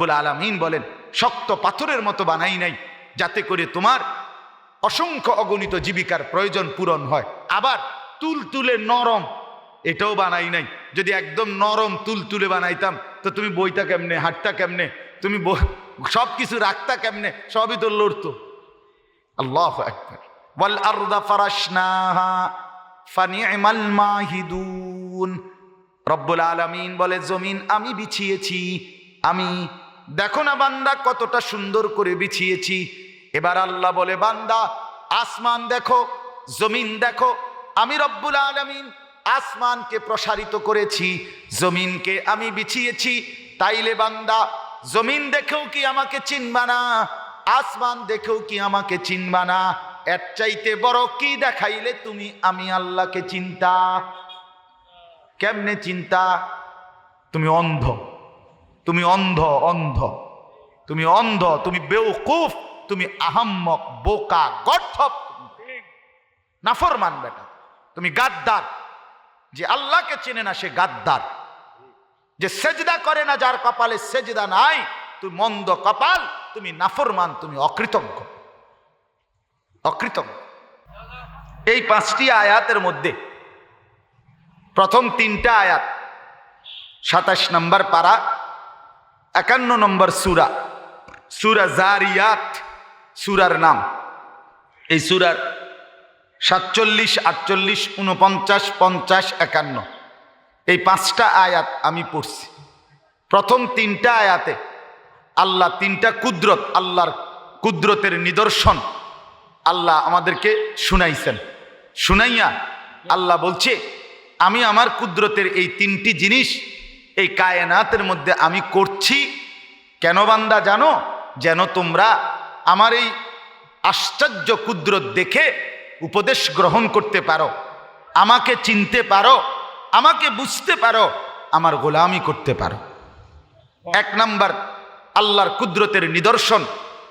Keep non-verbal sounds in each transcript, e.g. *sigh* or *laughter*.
বলে আলামিন বলেন, শক্ত পাথরের মতো বানাই নাই, যাতে করে তোমার অসংখ্য অগণিত জীবিকার প্রয়োজন পূরণ হয়। আবার তুল তুলে নরম, এটাও বানাই নাই। যদি একদম নরম তুল তুলে বানাইতাম, তো তুমি বইটা কেমনে, হাটটা কেমনে, তুমি সব কিছু রাখতা কেমনে, সবই তো লড়তো। আল্লাহ একবার আরদা রব্বুল আলামিন বলে, জমিন আমি বিছিয়েছি, আমি দেখো না বান্দা, কতটা সুন্দর করে বিছিয়েছি। এবার আল্লাহ বলে, বান্দা, আসমান দেখো, জমিন দেখো। আমি রব্বুল আলামিন আসমানকে প্রসারিত করেছি, জমিনকে আমি বিছিয়েছি। তাইলে বান্দা, জমিন দেখেও কি আমাকে চিনবা না? আসমান দেখেও কি আমাকে চিনবা না? এর চাইতে বড় কি দেখাইলে তুমি আমি আল্লাহকে চিন্তা? কেমনে চিন্তা? তুমি অন্ধ। তুমি অন্ধ অন্ধ। তুমি অন্ধ, তুমি বেউকুফ, তুমি আহাম্মক, বোকা গঠপ নাফরমান বেটা, তুমি গাদ্দার। যে আল্লাহকে চেনে না, সে গাদ্দার। যে সেজদা করে না, যার কপালে সেজদা নাই তুমি মন্দ কপাল, তুমি নাফরমান, তুমি অকৃতজ্ঞ। অকৃতজ্ঞ। এই পাঁচটি আয়াতের মধ্যে প্রথম তিনটা আয়াত, সাতাশ নম্বর পারা একান্ন নম্বর সুরা। সুরা জারিয়াত, সুরার নাম। এই সুরার সাতচল্লিশ, আটচল্লিশ উনপঞ্চাশ পঞ্চাশ, একান্ন। এই পাঁচটা আয়াত আমি পড়ছি। প্রথম তিনটা আয়াতে আল্লাহ তিনটা কুদরত, আল্লাহর কুদরতের নিদর্শন আল্লাহ আমাদেরকে শুনাইছেন। শুনাইয়া আল্লাহ বলছে, আমি আমার কুদরতের এই তিনটি জিনিস এই কায়নাতের মধ্যে আমি করছি। কেন বান্দা জানো? যেন তোমরা আমার এই আশ্চর্য কুদরত দেখে উপদেশ গ্রহণ করতে পারো, আমাকে চিনতে পারো, আমাকে বুঝতে পারো, আমার গোলামি করতে পারো। এক নাম্বার, আল্লাহর কুদরতের নিদর্শন।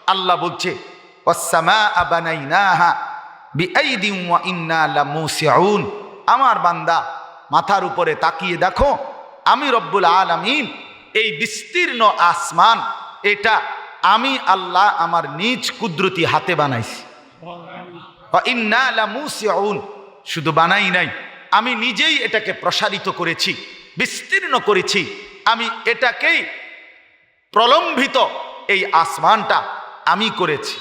আল্লাহ বলছে, "ওয়াস-সামাআ বানাইনাহা বিআইদিন ওয়া ইন্না লামুসিউন। আমার বান্দা, মাথার উপরে তাকিয়ে দেখো আমি রব্বুল আলামিন, এই বিস্তীর্ণ আসমান, এটা আমি আল্লাহ আমার নিজ কুদরতি হাতে বানাইছি। শুধু বানাই নাই, আমি নিজেই এটাকে প্রসারিত করেছি, বিস্তীর্ণ করেছি, আমি এটাকেই প্রলম্বিত এই আসমানটা আমি করেছি।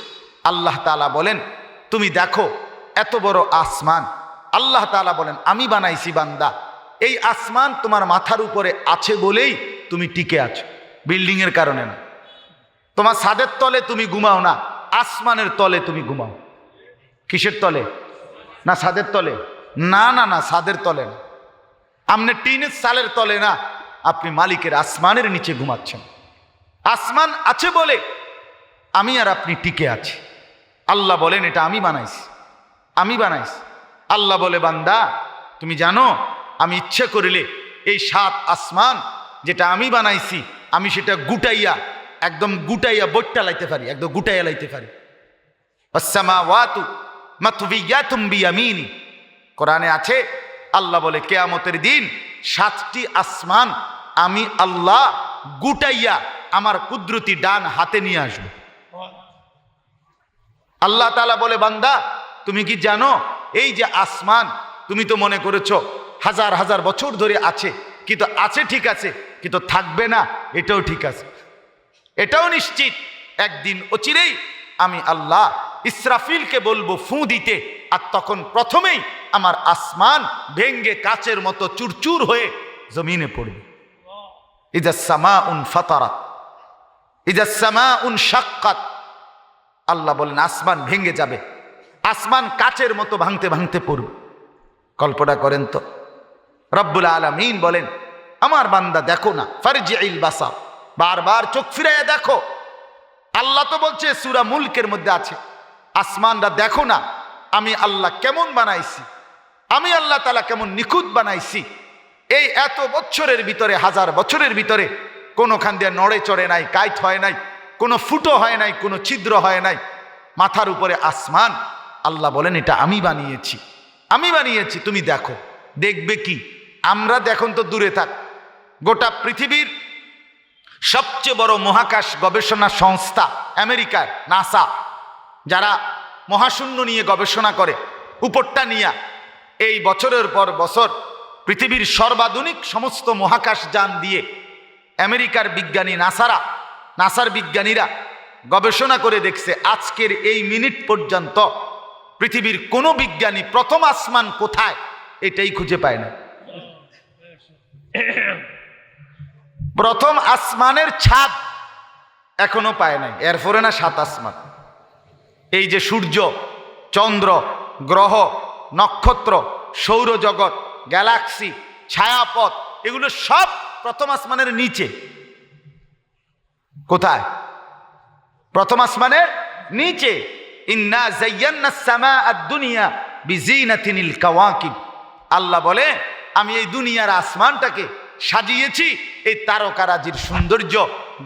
আল্লাহ তালা বলেন, তুমি দেখো, এত বড় আসমান, আল্লাহ তালা বলেন, আমি বানাইছি বান্দা এই আসমান তোমার মাথার উপরে আছে বলেই তুমি টিকে আছো, বিল্ডিংয়ের কারণে না। তোমার ছাদের তলে তুমি ঘুমাও না, আসমানের তলে তুমি ঘুমাও। কিসের তলে? না ছাদের তলে? না না না, ছাদের তলে না। আপনি টিনের সালের তলে না, আপনি মালিকের আসমানের নিচে ঘুমাচ্ছেন। আসমান আছে বলে আমি আর আপনি টিকে আছি। আল্লাহ বলেন, এটা আমি বানাইছি। আমি বানাইছি। আল্লাহ বলে, বান্দা, তুমি জানো আমি ইচ্ছে করিলে এই সাত আসমান যেটা আমি বানাইছি, আমি সেটা গুটাইয়া, একদম গুটাইয়া বইটা লাইতে পারি, একদম গুটাইয়া লাইতে পারি। বিয়ামিনি। কোরআনে আছে, আল্লাহ বলে, কেয়ামতের দিন সাতটি আসমান আমি আল্লাহ গুটাইয়া আমার কুদরতি ডান হাতে নিয়ে আসব। আল্লাহ তালা বলে, বান্দা, তুমি কি জানো, এই যে আসমান, তুমি তো মনে করেছ হাজার হাজার বছর ধরে আছে। কিন্তু আছে ঠিক আছে, কিন্তু থাকবে না, এটাও ঠিক আছে। এটাও নিশ্চিত। একদিন অচিরেই আমি আল্লাহ ইসরাফিলকে বলব, ফু দিতে। আর তখন প্রথমেই আমার আসমান ভেঙ্গে কাচের মতো চুরচুর হয়ে জমিনে পড়বে। ইজা সামা উন ফাতারাত, ইজা সামা উন সাক্কাত আল্লাহ বলেন, আসমান ভেঙে যাবে। আসমান কাচের মতো ভাঙতে ভাঙতে পড়বে। কল্পনা করেন তো রব্বুল আলমিন বলেন, আমার বান্দা দেখো না ফারজিল বাসা বারবার চোখ ফিরাইয়া দেখো। আল্লাহ তো বলছে, সুরা মুলকের মধ্যে আছে। আসমানরা দেখো না, আমি আল্লাহ কেমন বানাইছি? আমি আল্লাহ তালা কেমন নিখুঁত বানাইছি? এই এত বছরের ভিতরে, হাজার বছরের ভিতরে, কোনোখান দিয়ে নড়ে চড়ে নাই, কাইট হয় নাই, কোনো ফুটো হয় নাই, কোনো ছিদ্র হয় নাই। মাথার উপরে আসমান। আল্লাহ বলেন, এটা আমি বানিয়েছি। আমি বানিয়েছি, তুমি দেখো। দেখবে কি? আমরা দেখুন তো দূরে থাক। গোটা পৃথিবীর সবচেয়ে বড় মহাকাশ গবেষণা সংস্থা আমেরিকার নাসা, যারা মহাশূন্য নিয়ে গবেষণা করে, উপরটা নিয়ে। এই বছরের পর বছর পৃথিবীর সর্বাধুনিক সমস্ত মহাকাশ যান দিয়ে আমেরিকার বিজ্ঞানী নাসারা, নাসার বিজ্ঞানীরা গবেষণা করে দেখছে আজকের এই মিনিট পর্যন্ত পৃথিবীর কোনো বিজ্ঞানী প্রথম আসমান কোথায় এটাই খুঁজে পায় না। *coughs* প্রথম আসমানের ছাদ এখনও পায় নাই। এরপরে না সাত আসমান। এই যে সূর্য, চন্দ্র, গ্রহ, নক্ষত্র, সৌরজগৎ, গ্যালাক্সি, ছায়াপথ, এগুলো সব প্রথম আসমানের নিচে। কোথায়? প্রথম আসমানের নিচে। ইন্না সামা দুনিয়া বিজিনাতিনিল কাওয়াকিব। আল্লাহ বলে আমি এই দুনিয়ার আসমানটাকে সাজিয়েছি, এই তারকারাজির সৌন্দর্য,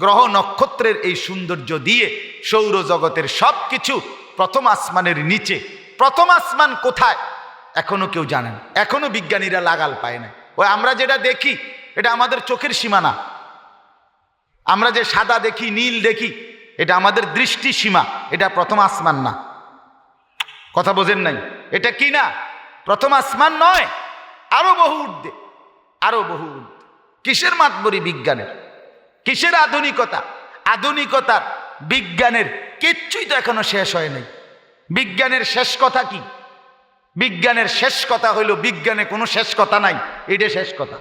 গ্রহ নক্ষত্রের এই সৌন্দর্য দিয়ে সৌরজগতের সব কিছু প্রথম আসমানের নিচে, প্রথম আসমান কোথায় এখনও কেউ জানেন এখনও বিজ্ঞানীরা লাগাল পায় না। ওই আমরা যেটা দেখি, এটা আমাদের চোখের সীমানা। আমরা যে সাদা দেখি, নীল দেখি, এটা আমাদের দৃষ্টি সীমা, এটা প্রথম আসমান না। কথা বোঝেন নাই? এটা কি না? প্রথম আসমান নয়। আরও বহু ঊর্ধ্বে আরও বহু ঊর্ধ্বে কিসের মাতবরি বিজ্ঞানের? কিসের আধুনিকতা? আধুনিকতার, বিজ্ঞানের কিচ্ছুই তো এখনও শেষ হয় নাই। বিজ্ঞানের শেষ কথা কি? বিজ্ঞানের শেষ কথা হইল বিজ্ঞানে কোনো শেষ কথা নাই, এটা শেষ কথা।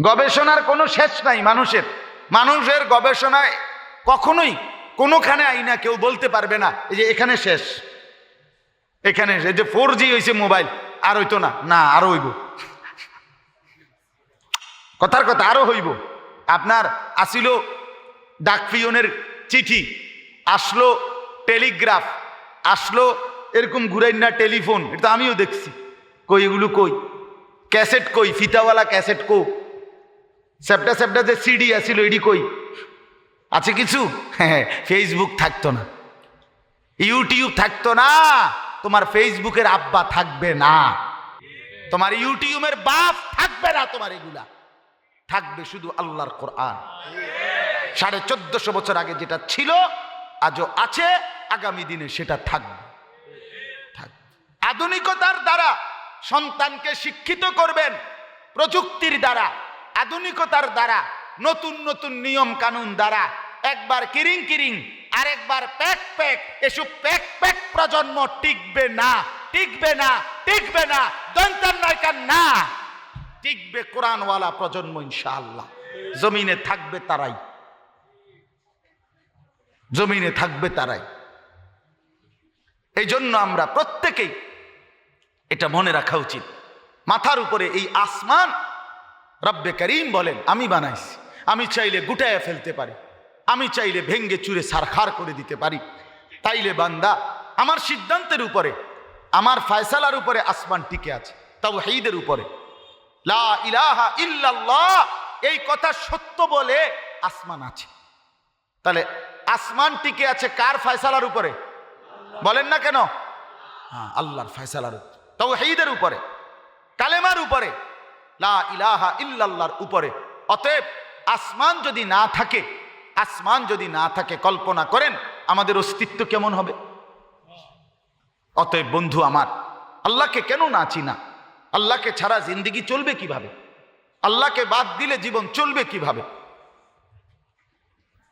গবেষণার কোনো শেষ নাই মানুষের। মানুষের গবেষণায় কখনোই কোনোখানে আইনা কেউ বলতে পারবে না, এই যে এখানে শেষ। এখানে এই যে ফোর জি হয়েছে মোবাইল আর হইতো না। না, আরও হইব। কথার কথা আরও হইব। আপনার আসিল ডাকপিয়নের চিঠি, আসলো টেলিগ্রাফ, আসলো এরকম ঘুরাই না টেলিফোন, এটা আমিও দেখছি। কই, এগুলো কই? ক্যাসেট কই? ফিতাওয়ালা ক্যাসেট কো? স্যাপটা স্যাপটা যে সিডি আসিল, এডি কই? আছে কিছু? *laughs* হ্যাঁ ফেসবুক থাকতো না। ইউটিউব থাকতো না। তোমার ফেসবুকের আব্বা থাকবে না। তোমার ইউটিউবের বাপ থাকবে না তোমার এগুলা। থাকবে শুধু আল্লাহর কোরআন। সাড়ে চোদ্দশো বছর আগে যেটা ছিল, আজও আছে, আগামী দিনে সেটা থাকবে। আধুনিকতার দ্বারা সন্তানকে শিক্ষিত করবেন প্রযুক্তির দ্বারা, আধুনিকতার দ্বারা, নতুন নতুন নিয়ম কানুন দ্বারা, একবার কিরিং কিরিং আরেকবার প্যাক প্যাক এসব প্যাক প্যাক প্রজন্ম টিকবে না টিকবে না টিকবে না, দন্তার নয়কার না। টিকবে কোরআনওয়ালা প্রজন্ম ইনশাআল্লাহ। জমিনে থাকবে তারাই। জমিনে থাকবে তারাই। এই জন্য আমরা প্রত্যেকেই এটা মনে রাখা উচিত। মাথার উপরে এই আসমান রব্বে করিম বলেন, আমি বানাইছি। আমি চাইলে গুটায় ফেলতে পারি। আমি চাইলে ভেঙ্গে চুরে সারখার করে দিতে পারি। তাইলে বান্দা, আমার সিদ্ধান্তের উপরে, আমার ফয়সালার উপরে আসমান টিকে আছে তাও হেইদের উপরে। লা ইলাহা ইল্লাল্লাহ, এই কথা সত্য বলে আসমান আছে। তাহলে আসমান টিকে আছে কার ফয়সালার উপরে? বলেন না কেন? হ্যাঁ আল্লাহর ফয়সালার তাও হেইদের উপরে, কালেমার উপরে, লা ইলাহা ইল্লাল্লাহর উপরে। অতএব আসমান যদি না থাকে আসমান যদি না থাকে, কল্পনা করেন আমাদের অস্তিত্ব কেমন হবে? অতএব বন্ধু আমার, আল্লাহকে কেন না চিনা? আল্লাহকে ছাড়া জিন্দিগি চলবে কীভাবে? আল্লাহকে বাদ দিলে জীবন চলবে কীভাবে?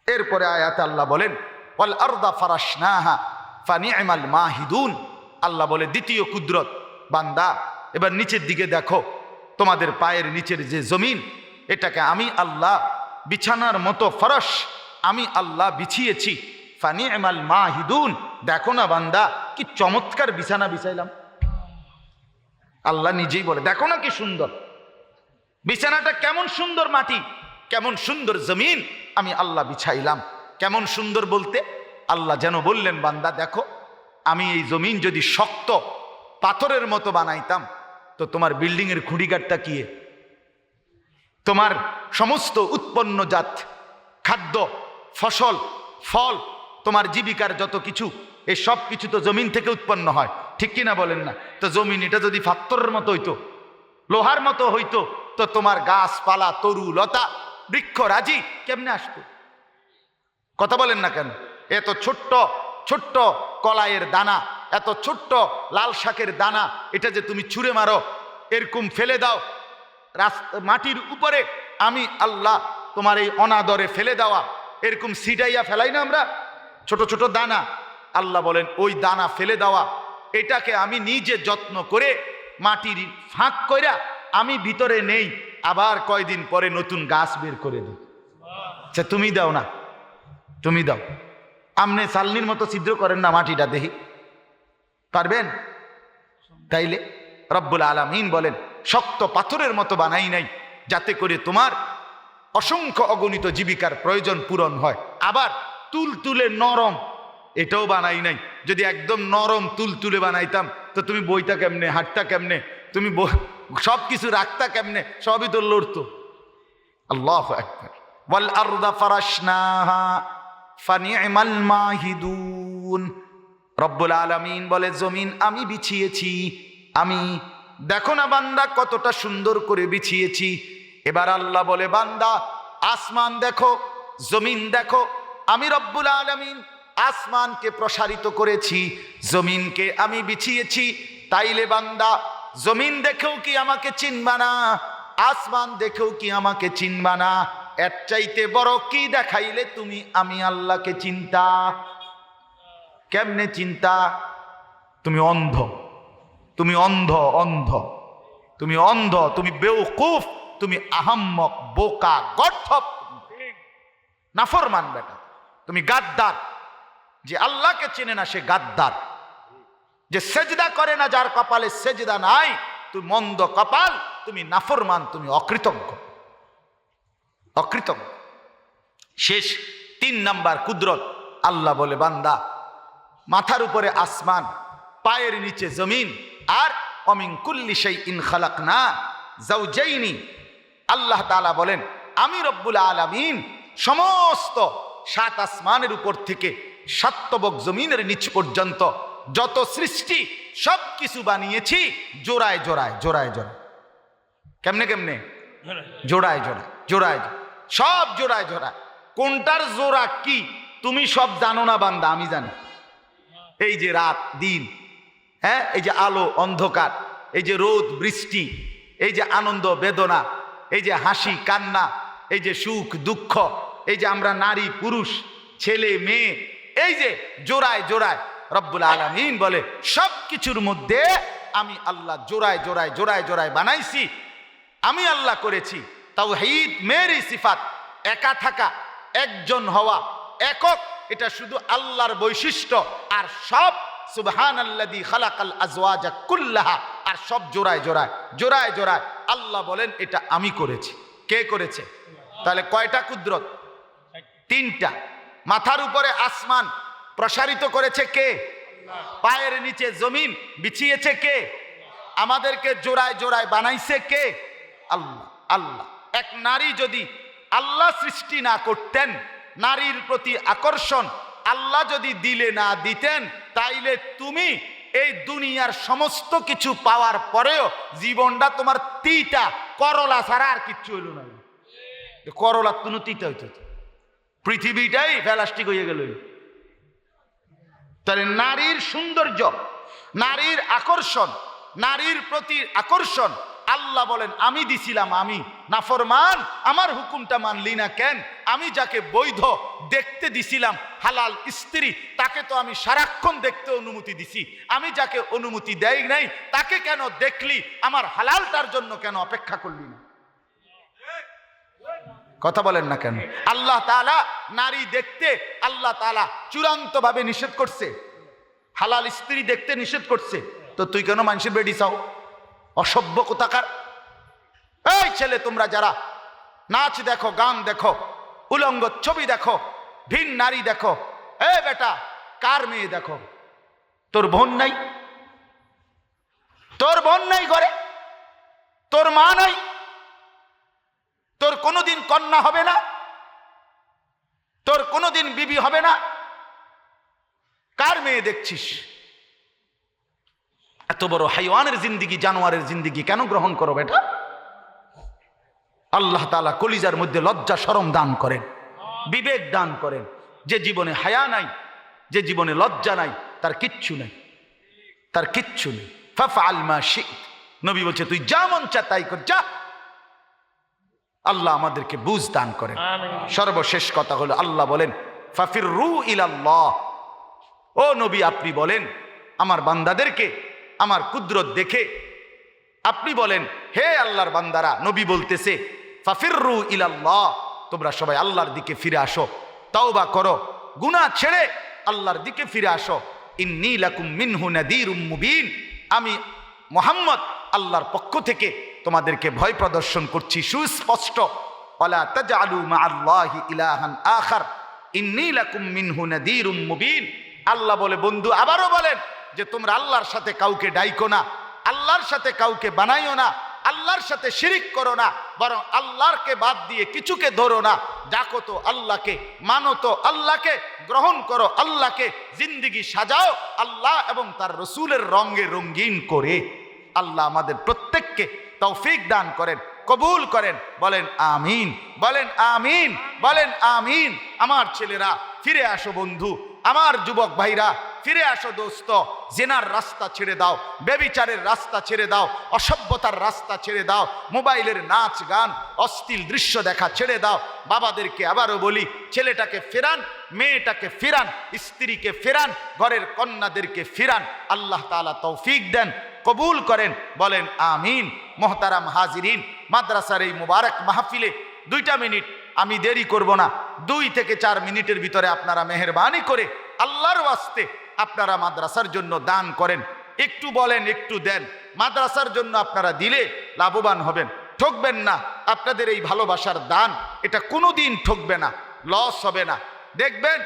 এরপরে আয়াত আল্লাহ বলেন, ওয়াল আরদা ফারাশনাহা ফানি'মাল মাহিদুন। আল্লাহ বলে, দ্বিতীয় কুদরত, বান্দা, এবার নিচের দিকে দেখো। তোমাদের পায়ের নিচের যে জমিন, এটাকে আমি আল্লাহ বিছানার মতো ফরস আমি আল্লাহ বিছিয়েছি। ফানি'মাল মাহিদুন। দেখো না বান্দা, কি চমৎকার বিছানা বিছাইলাম। আল্লাহ নিজেই বলে, দেখো না কি সুন্দর। বিছানাটা কেমন সুন্দর মাটি, কেমন সুন্দর জমিন, আমি আল্লাহ বিছাইলাম। কেমন সুন্দর বলতে? আল্লাহ যেন বললেন, বান্দা, দেখো, আমি এই জমিন যদি শক্ত পাথরের মতো বানাইতাম, তো তোমার বিল্ডিংয়ের খুঁড়িঘাটটা কি তোমার সমস্ত উৎপন্নজাত খাদ্য, ফসল, ফল, তোমার জীবিকার যত কিছু, এই সব কিছু তো জমিন থেকে উৎপন্ন হয়। ঠিক কিনা বলেন না? তো জমিন এটা যদি পাত্তরের মতো হইতো, লোহার মতো হইতো, তো তোমার গাছপালা, তরু, লতা, বৃক্ষ, রাজি কেমনে আসতো? কথা বলেন না কেন? এত ছোট্ট ছোট্ট কলাইয়ের দানা, এত ছোট্ট লাল শাকের দানা, এটা যে তুমি ছুঁড়ে মারো, এরকম ফেলে দাও মাটির উপরে আমি আল্লাহ তোমার এই অনাদরে ফেলে দেওয়া। এরকম সিটাইয়া ফেলাই না আমরা। ছোট ছোট দানা। আল্লাহ বলেন, ওই দানা ফেলে দেওয়া। এটাকে আমি নিজে যত্ন করে মাটির ফাঁক কইরা আমি ভিতরে নেই। আবার কয়দিন পরে নতুন গাছ বের করে দিই। আচ্ছা তুমি দাও না। তুমি দাও। আমনে সালনির মতো ছিদ্র করেন না মাটিটা, দেখি। পারবেন? তাইলে রব্বুল আলমিন বলেন শক্ত পাথরের মতো বানাই নাই, যাতে করে তোমার অসংখ্য অগণিত জীবিকার প্রয়োজন পূরণ হয়। আবার তুল তুলে নরম, এটাও বানাই নাই। যদি একদম নরম তুল তুলে বানাইতাম, তো তুমি বইটা কেমনে হাঁটতা কেমনে, তুমি সব কিছু রাখতা কেমনে, সবই তো লড়তো। আল্লাহ বল আরদা ফানিমাল মাহিদুন। রব্বুল আলামিন বলে, জমিন আমি বিছিয়েছি, আমি দেখো না বান্দা, কতটা সুন্দর করে বিছিয়েছি। এবার আল্লাহ বলে, বান্দা, আসমান দেখো, জমিন দেখো। আমি রব্বুল আলামিন আসমানকে প্রসারিত করেছি, জমিনকে আমি বিছিয়েছি। তাইলে বান্দা, জমিন দেখেও কি আমাকে চিনবা না? আসমান দেখেও কি আমাকে চিনবা না? এর চাইতে বড় কি দেখাইলে তুমি আমি আল্লাহকে চিন্তা? কেমনে চিন্তা? তুমি অন্ধ। তুমি অন্ধ অন্ধ। তুমি অন্ধ, তুমি বেউকুফ, তুমি আহাম্মক, বোকা, গর্থপ। নাফরমান বেটা, তুমি গাদ্দার। যে আল্লাহকে চেনে না, সে গাদ্দার। যে সেজদা করে না, যার কপালে সেজদা নাই, তুমি মন্দ কপাল, তুমি নাফরমান, তুমি অকৃতজ্ঞ। অকৃতজ্ঞ। শেষ, তিন নাম্বার কুদরত, আল্লাহ বলে, বান্দা, মাথার উপরে আসমান, পায়ের নিচে জমিন আর অমিন কুল্লি সেই ইন খালাক না যাইনি আল্লাহ তালা বলেন, আমি রব্বুল আলমিন সমস্ত সাত আসমানের উপর থেকে সাত্তবক জমিনের নিচ পর্যন্ত যত সৃষ্টি সব কিছু বানিয়েছি, জোড়ায় জোড়ায় জোড়ায় জোড়ায়। কেমনে কেমনে? জোড়ায় জোড়ায় জোড়ায়, সব জোড়ায় জোড়ায়। কোনটার জোড়া কি, তুমি সব জানো না বান্দা, আমি জানি। এই যে রাত, দিন হ্যাঁ এই যে আলো, অন্ধকার, এই যে রোদ, বৃষ্টি, এই যে আনন্দ, বেদনা, এই যে হাসি, কান্না, এই যে সুখ, দুঃখ, এই যে আমরা নারী, পুরুষ, ছেলে, মেয়ে, এই যে জোড়ায় জোড়ায়, রব্বুল আলমিন বলে সব কিছুর মধ্যে আমি আল্লাহ জোড়ায় জোড়ায় জোড়ায় জোড়ায় বানাইছি, আমি আল্লাহ করেছি তাও হিদ মেরি সিফাত, একা থাকা, একজন হওয়া, একক, এটা শুধু আল্লাহর বৈশিষ্ট্য, আর সব সুবহান আল্লাদি খালাকাল আজওয়াজা কুল্লাহা। আর সব জোড়ায় জোড়ায় জোড়ায় জোড়ায়। আল্লাহ বলেন, এটা আমি করেছি। কে করেছে? তাহলে কয়টা কুদরত? তিনটা। মাথার উপরে আসমান প্রসারিত করেছে কে? পায়ের নিচে জমিন বিছিয়েছে কে? আমাদেরকে জোড়ায় জোড়ায় বানাইছে কে? আল্লাহ আল্লাহ। এক নারী যদি আল্লাহ সৃষ্টি না করতেন, নারীর প্রতি আকর্ষণ আল্লাহ যদি দিলে না দিতেন, তাইলে তুমি এই দুনিয়ার সমস্ত কিছু পাওয়ার পরেও জীবনটা তোমার তিটা করলা ছাড়া আর কিচ্ছু হইল না। করলার কোনো তিতা হইত পৃথিবীটাই প্লাস্টিক হয়ে গেল। তাহলে নারীর সৌন্দর্য, নারীর আকর্ষণ, নারীর প্রতি আকর্ষণ আল্লাহ বলেন, আমি দিছিলাম আমি। নাফরমান, আমার হুকুমটা মানলি না কেন? আমি যাকে বৈধ দেখতে দিছিলাম, হালাল স্ত্রী, তাকে তো আমি সারাক্ষণ দেখতে অনুমতি দিছি। আমি যাকে অনুমতি দেয় নাই, তাকে কেন দেখলি? আমার হালালটার জন্য কেন অপেক্ষা করলি না? কথা বলেন না কেন? আল্লাহ তালা নারী দেখতে, আল্লাহ তালা চূড়ান্ত ভাবে নিষেধ করছে। হালাল স্ত্রী দেখতে নিষেধ করছে। তো তুই কেন মানুষের বেডি চাও? অসভ্য কোথাকার? এই ছেলে তোমরা যারা, নাচ দেখো, গান দেখো, উলঙ্গ ছবি দেখো, ভিন নারী দেখো, এ বেটা, কার মেয়ে দেখো? তোর বোন নাই? তোর বোন নাই ঘরে? তোর মা নাই? তোর কোনোদিন কন্যা হবে না? তোর কোনোদিন বিবি হবে না? কার মেয়ে দেখছিস? এত বড় হাইওয়ানের জিন্দিগি জানোয়ারের জিন্দিগি কেন গ্রহণ করো বেটা? আল্লাহ তালা কলিজার মধ্যে লজ্জা সরম দান করেন বিবেক দান করেন। যে জীবনে হায়া নাই যে জীবনে লজ্জা নাই তার কিচ্ছু নাই। তার কিচ্ছু নেই। ফাফা আলমা শিখ নবী বলছে তুই যা মন চা তাই কর যা। আল্লাহ আমাদেরকে বুঝ দান করেন। সর্বশেষ কথা হলো আল্লাহ বলেন ফাফির রু ইলাল্লাহ। ও নবী আপনি বলেন আমার বান্দাদেরকে আমার কুদরত দেখে। আপনি বলেন, হে আল্লাহর বান্দারা, নবী বলতেছে, ফাফিররু ইলাল্লাহ তোমরা সবাই আল্লাহর দিকে ফিরে আসো তাও বা করো, গুনাহ ছেড়ে আল্লাহর দিকে ফিরে আসো। ইন্নী আমি মোহাম্মদ আল্লাহর পক্ষ থেকে তোমাদেরকে ভয় প্রদর্শন করছি, সুস্পষ্ট। ইন্নী আল্লাহ বলে, বন্ধু, আবারও বলেন যে তোমরা আল্লাহর সাথে কাউকে ডাইকো না, আল্লাহর সাথে কাউকে বানাইও না, আল্লাহর সাথে শিরিক করো না, বরং আল্লাহরকে বাদ দিয়ে কিছুকে ধরো না। ডাকো তো আল্লাহকে, মানো তো আল্লাহকে, গ্রহণ করো আল্লাহকে, জিন্দিগি সাজাও আল্লাহ এবং তার রসুলের রঙে রঙ্গিন করে। আল্লাহ আমাদের প্রত্যেককে তৌফিক দান করেন, কবুল করেন, বলেন আমিন বলেন আমিন বলেন আমিন। আমার ছেলেরা, ফিরে আসো বন্ধু, আমার যুবক ভাইরা ফিরে আসো দোস্ত, জেনার রাস্তা ছেড়ে দাও বেবিচারের রাস্তা ছেড়ে দাও, অসভ্যতার রাস্তা ছেড়ে দাও, মোবাইলের নাচ গান, অশ্লীল দৃশ্য দেখা ছেড়ে দাও, বাবাদেরকে আবারও বলি, ছেলেটাকে ফেরান, মেয়েটাকে ফেরান, স্ত্রীকে ফেরান, ঘরের কন্যাদেরকে ফেরান, আল্লাহ তালা তৌফিক দেন, কবুল করেন, বলেন আমিন। মোহতারাম হাজিরিন, মাদ্রাসার এই মুবারক মাহফিলে দুইটা মিনিট আমি দেরি করব না, দুই থেকে চার মিনিটের ভিতরে আপনারা মেহরবানি করে আল্লাহর ওয়াস্তে আপনারা মাদ্রাসার জন্য দান করেন। একটু বলেন, একটু দেন। মাদ্রাসার জন্য আপনারা দিলে লাভবান হবেন। ঠকবেন না। আপনাদের এই ভালোবাসার দান, এটা কোনো দিন ঠকবে না লস হবে না। দেখবেন